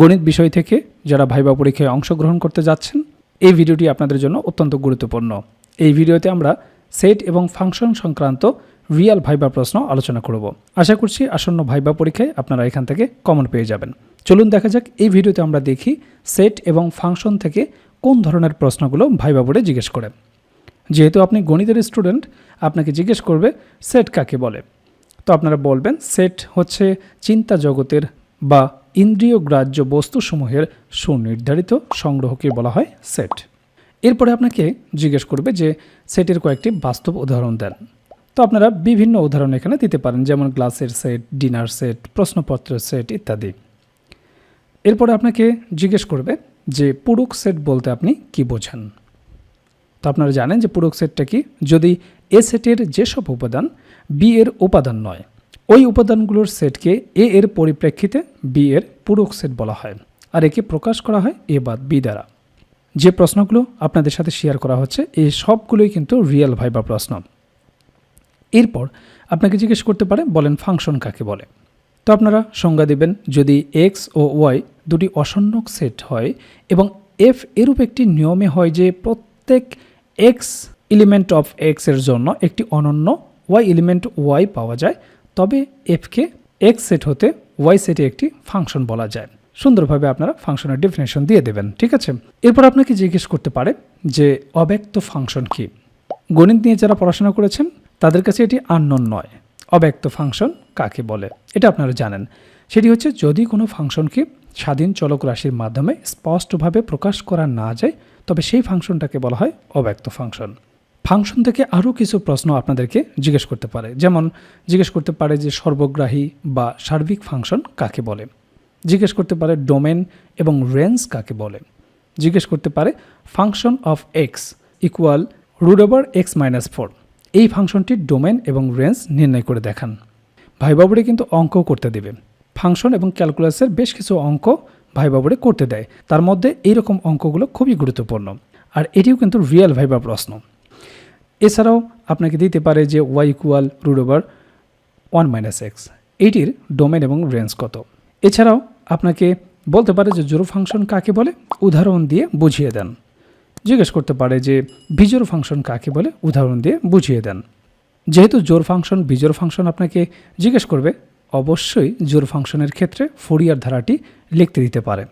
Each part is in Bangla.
গণিত বিষয় থেকে যারা ভাইবা পরীক্ষায় অংশগ্রহণ করতে যাচ্ছেন, এই ভিডিওটি আপনাদের জন্য অত্যন্ত গুরুত্বপূর্ণ। এই ভিডিওতে আমরা সেট এবং ফাংশন সংক্রান্ত রিয়াল ভাইবা প্রশ্ন আলোচনা করব। আশা করছি আসন্ন ভাইবা পরীক্ষায় আপনারা এখান থেকে কমন পেয়ে যাবেন। চলুন দেখা যাক এই ভিডিওতে আমরা দেখি সেট এবং ফাংশন থেকে কোন ধরনের প্রশ্নগুলো ভাইবা বোর্ডে জিজ্ঞেস করে। যেহেতু আপনি গণিতের স্টুডেন্ট, আপনাকে জিজ্ঞেস করবে সেট কাকে বলে। তো আপনারা বলবেন, সেট হচ্ছে চিন্তা জগতের বা ইন্দ্রিয় গ্রাহ্য বস্তুসমূহের সুনির্ধারিত সংগ্রহকে বলা হয় সেট। এরপরে আপনাকে জিজ্ঞেস করবে যে সেটের কয়েকটি বাস্তব উদাহরণ দেন। তো আপনারা বিভিন্ন উদাহরণ এখানে দিতে পারেন, যেমন গ্লাসের সেট, ডিনার সেট, প্রশ্নপত্রের সেট ইত্যাদি। এরপরে আপনাকে জিজ্ঞেস করবে যে পুরুক সেট বলতে আপনি কি বোঝেন? তো আপনারা জানেন যে পুরক সেটটা কি? যদি এ সেটের যেসব উপাদান বি এর উপাদান নয় ওই উপাদানগুলোর সেটকে এ এর পরিপ্রেক্ষিতে বি এর পুরক সেট বলা হয় আর একে প্রকাশ করা হয় এ বাদ বি দ্বারা। যে প্রশ্নগুলো আপনাদের সাথে শেয়ার করা হচ্ছে এই সবগুলোই কিন্তু রিয়েল ভাইবা প্রশ্ন। এরপর আপনাকে জিজ্ঞেস করতে পারে, বলেন ফাংশন কাকে বলে? তো আপনারা সংজ্ঞা দেবেন, যদি এক্স ও ওয়াই দুটি অসন্নক সেট হয় এবং এফ এরূপ একটি নিয়মে হয় যে প্রত্যেক এক্স এলিমেন্ট অফ এক্সের জন্য একটি অনন্য ওয়াই এলিমেন্ট ওয়াই পাওয়া যায় তবে এফকে এক্স সেট হতে ওয়াই সেটে একটি ফাংশন বলা যায়। সুন্দরভাবে আপনারা ফাংশনের ডেফিনেশন দিয়ে দেবেন, ঠিক আছে? এরপর আপনাকে জিজ্ঞেস করতে পারে যে অব্যক্ত ফাংশন কি? গণিত নিয়ে যারা পড়াশোনা করেছেন, তাদের কাছে এটি আননোন নয়। অব্যক্ত ফাংশন কাকে বলে? এটা আপনারা জানেন। সেটি হচ্ছে যদি কোনো ফাংশনকে স্বাধীন চলক রাশির মাধ্যমে স্পষ্টভাবে প্রকাশ করা না যায়, তবে সেই ফাংশনটাকে বলা হয় অব্যক্ত ফাংশন ফাংশন থেকে আরও কিছু প্রশ্ন আপনাদেরকে জিজ্ঞেস করতে পারে। যেমন, জিজ্ঞেস করতে পারে যে সর্বগ্রাহী বা সার্বিক ফাংশন কাকে বলে? জিজ্ঞেস করতে পারে ডোমেন এবং রেঞ্জ কাকে বলে? জিজ্ঞেস করতে পারে function of X equal root over X minus four. এই ফাংশনটির ডোমেন এবং রেঞ্জ নির্ণয় করে দেখান। ভাইবাবুরে কিন্তু অঙ্কও করতে দেবে। ফাংশন এবং ক্যালকুলাসের বেশ কিছু অঙ্ক ভাইবাবুরে করতে দেয়। তার মধ্যে এইরকম অঙ্কগুলো খুবই গুরুত্বপূর্ণ। আর এটিও কিন্তু রিয়েল ভাইবা প্রশ্ন। এছাড়াও আপনাকে দিতে পারে যে Y equal root over one minus X এইটির ডোমেন এবং রেঞ্জ কত? এছাড়াও আপনাকে বলতে পারে যে জোরো ফাংশন কাকে বলে? উদাহরণ দিয়ে বুঝিয়ে দেন। জিজ্ঞেস করতে পারে যে বিজোর ফাংশন কাকে বলে? উদাহরণ দিয়ে বুঝিয়ে দেন। যেহেতু জোর ফাংশন বিজোর ফাংশন আপনাকে জিজ্ঞেস করবে, অবশ্যই জোর ফাংশনের ক্ষেত্রে ফোরিয়ার ধারাটি লিখতে দিতে পারে।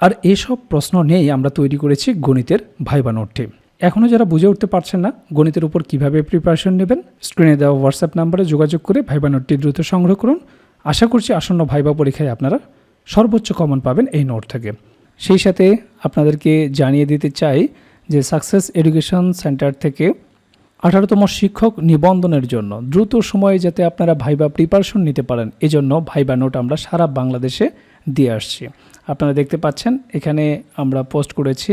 আর এসব প্রশ্ন নিয়েই আমরা তৈরি করেছি গণিতের ভাইবা নোটটি। এখনও যারা বুঝে উঠতে পারছেন না গণিতের উপর কীভাবে প্রিপারেশন নেবেন স্ক্রিনে দেওয়া হোয়াটসঅ্যাপ নাম্বারে যোগাযোগ করে ভাইবা নোটটি দ্রুত সংগ্রহ করুন। আশা করছি আসন্ন ভাইবা পরীক্ষায় আপনারা সর্বোচ্চ কমন পাবেন এই নোট থেকে। সেই সাথে আপনাদেরকে জানিয়ে দিতে চাই যে সাকসেস এডুকেশন সেন্টার থেকে আঠারোতম শিক্ষক নিবন্ধনের জন্য দ্রুত সময়ে যাতে আপনারা ভাইবা প্রিপারেশন নিতে পারেন, এজন্য ভাইবা নোট আমরা সারা বাংলাদেশে দিয়ে আসছি। আপনারা দেখতে পাচ্ছেন, এখানে আমরা পোস্ট করেছি